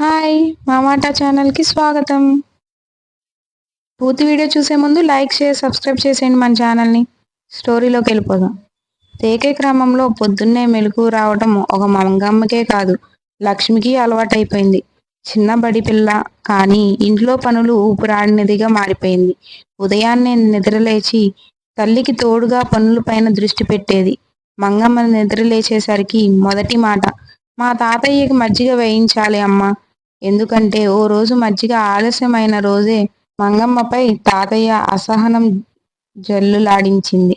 Hi మా మాట ఛానల్కి స్వాగతం. పూర్తి వీడియో చూసే ముందు లైక్ షేర్ సబ్స్క్రైబ్ చేసేయండి మన ఛానల్ని. స్టోరీలోకి వెళ్ళిపోదాం. తేకే క్రమంలో పొద్దున్నే మెలకు రావడం ఒక మంగమ్మకే కాదు లక్ష్మికి అలవాటైపోయింది. చిన్న బడి పిల్ల కానీ ఇంట్లో పనులు ఊపిరాడినదిగా మారిపోయింది. ఉదయాన్నే నిద్రలేచి తల్లికి తోడుగా పనులపైన దృష్టి పెట్టేది. మంగమ్మ నిద్రలేచేసరికి మొదటి మాట మా తాతయ్యకి మజ్జిగ వేయించాలి అమ్మా ఎందుకంటే ఓ రోజు మజ్జిగ ఆలస్యమైన రోజే మంగమ్మపై తాతయ్య అసహనం జల్లులాడించింది.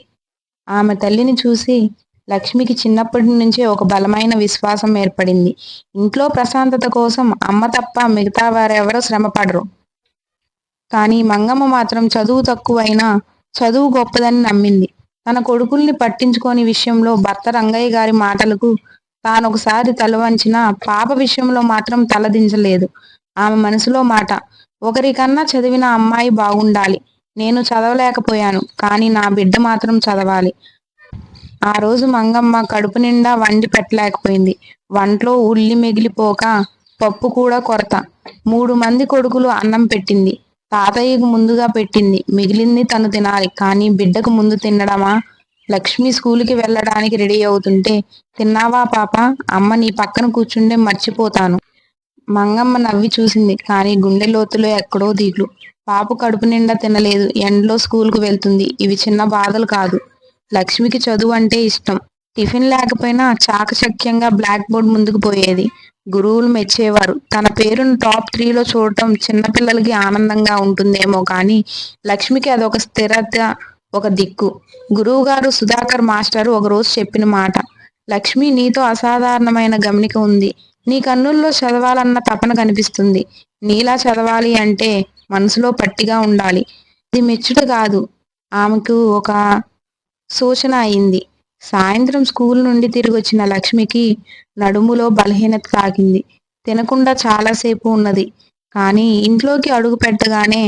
ఆమె తల్లిని చూసి లక్ష్మికి చిన్నప్పటి నుంచే ఒక బలమైన విశ్వాసం ఏర్పడింది. ఇంట్లో ప్రశాంతత కోసం అమ్మ తప్ప మిగతా వారెవరో శ్రమపడరు. కానీ మంగమ్మ మాత్రం చదువు తక్కువైనా చదువు గొప్పదని నమ్మింది. తన కొడుకుల్ని పట్టించుకోని విషయంలో భర్త రంగయ్య గారి మాటలకు తానొకసారి తల వంచిన పాప విషయంలో మాత్రం తలదించలేదు ఆమె మనసులో మాట ఒకరికన్నా చదివిన అమ్మాయి బాగుండాలి. నేను చదవలేకపోయాను కానీ నా బిడ్డ మాత్రం చదవాలి. ఆ రోజు మంగమ్మ కడుపు నిండా వండి పెట్టలేకపోయింది. వంటలో ఉల్లి మిగిలిపోక పప్పు కూడా కొరత. మూడు మంది కొడుకులు అన్నం పెట్టింది. తాతయ్యకు ముందుగా పెట్టింది. మిగిలింది తను తినాలి కానీ బిడ్డకు ముందు తినడమా? లక్ష్మి స్కూల్కి వెళ్ళడానికి రెడీ అవుతుంటే తిన్నావా పాప? అమ్మ నీ పక్కన కూర్చుంటే మర్చిపోతాను. మంగమ్మ నవ్వి చూసింది కానీ గుండె లోతులో ఎక్కడో దిగులు. పాప కడుపు నిండా తినలేదు ఎండలో స్కూల్కు వెళ్తుంది. ఇవి చిన్న బాధలు కాదు. లక్ష్మికి చదువు అంటే ఇష్టం. టిఫిన్ లేకపోయినా చాకచక్యంగా బ్లాక్ బోర్డ్ ముందుకు పోయేది. గురువులు మెచ్చేవారు. తన పేరును టాప్ త్రీలో చూడటం చిన్నపిల్లలకి ఆనందంగా ఉంటుందేమో కానీ లక్ష్మికి అదొక స్థిరత ఒక దిక్కు. గురువుగారు సుధాకర్ మాస్టర్ ఒకరోజు చెప్పిన మాట. లక్ష్మి నీతో అసాధారణమైన గమనిక ఉంది. నీ కన్నుల్లో చదవాలన్న తపన కనిపిస్తుంది. నీలా చదవాలి అంటే మనసులో పట్టిగా ఉండాలి. ఇది మెచ్చుట కాదు. ఆమెకు ఒక సూచన అయింది. సాయంత్రం స్కూల్ నుండి తిరిగి వచ్చిన లక్ష్మికి నడుములో బలహీనత తాకింది. తినకుండా చాలాసేపు ఉన్నది. కానీ ఇంట్లోకి అడుగు పెట్టగానే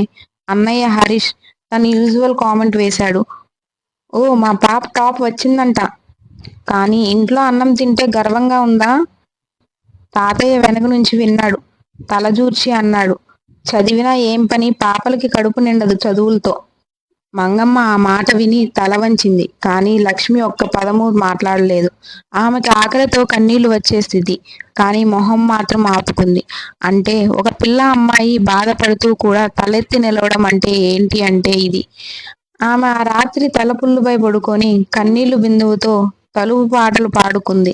అన్నయ్య హరీష్ తన యూజువల్ కామెంట్ వేశాడు. ఓ మా పాప టాప్ వచ్చిందంట. కానీ ఇంట్లో అన్నం తింటే గర్వంగా ఉందా? తాతయ్య వెనక నుంచి విన్నాడు. తలజూర్చి అన్నాడు. చదివినా ఏం పని? పాపలకి కడుపు నిండదు చదువులతో. మంగమ్మ ఆ మాట విని తల వంచింది. కానీ లక్ష్మి ఒక్క పదము మాట్లాడలేదు. ఆమెకి ఆకలితో కన్నీళ్ళు వచ్చే స్థితి కానీ మొహం మాత్రం ఆపుకుంది. అంటే ఒక పిల్ల అమ్మాయి బాధపడుతూ కూడా తలెత్తి నిలవడం అంటే ఏంటి అంటే ఇది. ఆమె ఆ రాత్రి తలపుల్లుపై పడుకొని కన్నీళ్ళు బిందువుతో తలుపు పాటలు పాడుకుంది.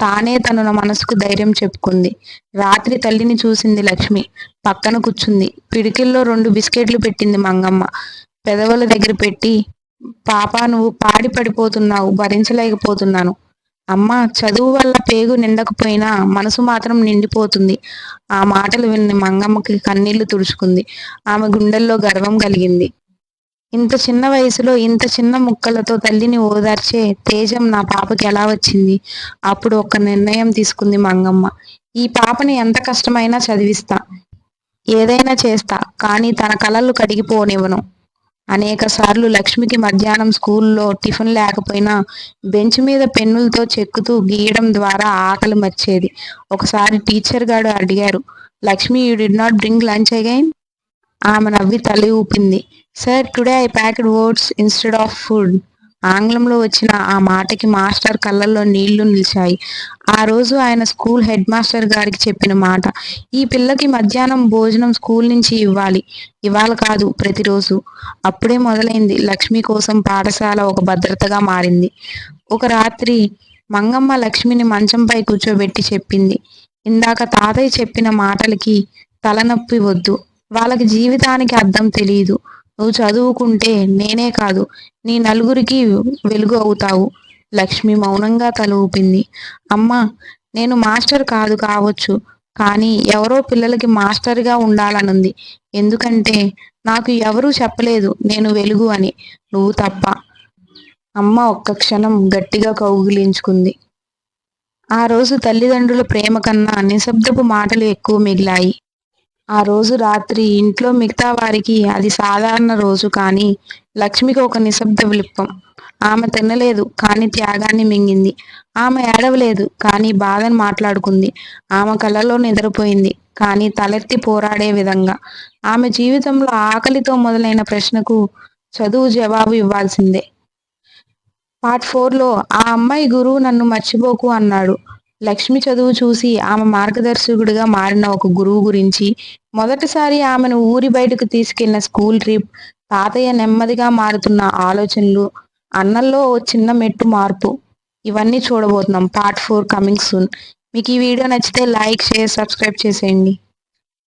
తానే తన మనసుకు ధైర్యం చెప్పుకుంది. రాత్రి తల్లిని చూసింది లక్ష్మి. పక్కన కూర్చుంది. పిడికిల్లో రెండు బిస్కెట్లు పెట్టింది మంగమ్మ. పెదవుల దగ్గర పెట్టి పాప నువ్వు పాడి పడిపోతున్నావు భరించలేకపోతున్నాను. అమ్మ చదువు వల్ల పేగు నిండకపోయినా మనసు మాత్రం నిండిపోతుంది. ఆ మాటలు విన్న మంగమ్మకి కన్నీళ్ళు తుడుచుకుంది. ఆమె గుండెల్లో గర్వం కలిగింది. ఇంత చిన్న వయసులో ఇంత చిన్న ముక్కలతో తల్లిని ఓదార్చే తేజం నా పాపకి ఎలా వచ్చింది? అప్పుడు ఒక నిర్ణయం తీసుకుంది మంగమ్మ. ఈ పాపని ఎంత కష్టమైనా చదివిస్తా. ఏదైనా చేస్తా కానీ తన కలలు కడిగిపోనివ్వను. అనేక సార్లు లక్ష్మికి మధ్యాహ్నం స్కూల్లో టిఫిన్ లేకపోయినా బెంచ్ మీద పెన్నులతో చెక్కుతూ గీయడం ద్వారా ఆకలి మర్చేది. ఒకసారి టీచర్ గారు అడిగారు Lakshmi you did not drink lunch again ఆమె నవ్వి తల ఊపింది sir today I packed oats instead of food ఆంగ్లంలో వచ్చిన ఆ మాటకి మాస్టర్ కళ్ళల్లో నీళ్ళు నిలిచాయి. ఆ రోజు ఆయన స్కూల్ హెడ్ మాస్టర్ గారికి చెప్పిన మాట ఈ పిల్లకి మధ్యాహ్నం భోజనం స్కూల్ నుంచి ఇవ్వాలి. ఇవాళ కాదు ప్రతిరోజు. అప్పుడే మొదలైంది. లక్ష్మి కోసం పాఠశాల ఒక భద్రతగా మారింది. ఒక రాత్రి మంగమ్మ లక్ష్మిని మంచంపై కూర్చోబెట్టి చెప్పింది. ఇందాక తాతయ్య చెప్పిన మాటలకి తలనొప్పి వద్దు. వాళ్ళకి జీవితానికి అర్థం తెలియదు నువ్వు చదువుకుంటే నేనే కాదు నీ నలుగురికి వెలుగు అవుతావు. లక్ష్మి మౌనంగా తల ఊపింది. అమ్మ నేను మాస్టర్ కాదు కావచ్చు కానీ ఎవరో పిల్లలకి మాస్టర్గా ఉండాలనుంది. ఎందుకంటే నాకు ఎవరూ చెప్పలేదు నేను వెలుగు అని. నువ్వు తప్ప. అమ్మ ఒక్క క్షణం గట్టిగా కౌగిలించుకుంది. ఆ రోజు తల్లిదండ్రుల ప్రేమ కన్నా నిశ్శబ్దపు మాటలు ఎక్కువ మిగిలాయి. ఆ రోజు రాత్రి ఇంట్లో మిగతా వారికి అది సాధారణ రోజు కానీ లక్ష్మికి ఒక నిశ్శబ్ద విలుప్పం ఆమె తినలేదు కానీ త్యాగాన్ని మింగింది. ఆమె ఏడవలేదు కానీ బాధను మాట్లాడుకుంది. ఆమె కళ్ళలో నిద్రపోయింది కానీ తలెత్తి పోరాడే విధంగా. ఆమె జీవితంలో ఆకలితో మొదలైన ప్రశ్నకు చదువు జవాబు ఇవ్వాల్సిందే. పార్ట్ ఫోర్లో ఆ అమ్మాయి గురువు నన్ను మర్చిపోకు అన్నాడు. లక్ష్మి చదువు చూసి ఆమె మార్గదర్శకుడిగా మారిన ఒక గురువు గురించి మొదటిసారి ఆమెను ఊరి బయటకు తీసుకెళ్ళిన స్కూల్ ట్రిప్ తాతయ్య నెమ్మదిగా మారుతున్న ఆలోచనలు అన్నల్లో ఓ చిన్న మెట్టు మార్పు. ఇవన్నీ చూడబోతున్నాం. Part four coming soon. మీకు ఈ వీడియో నచ్చితే లైక్ షేర్ సబ్స్క్రైబ్ చేసేయండి.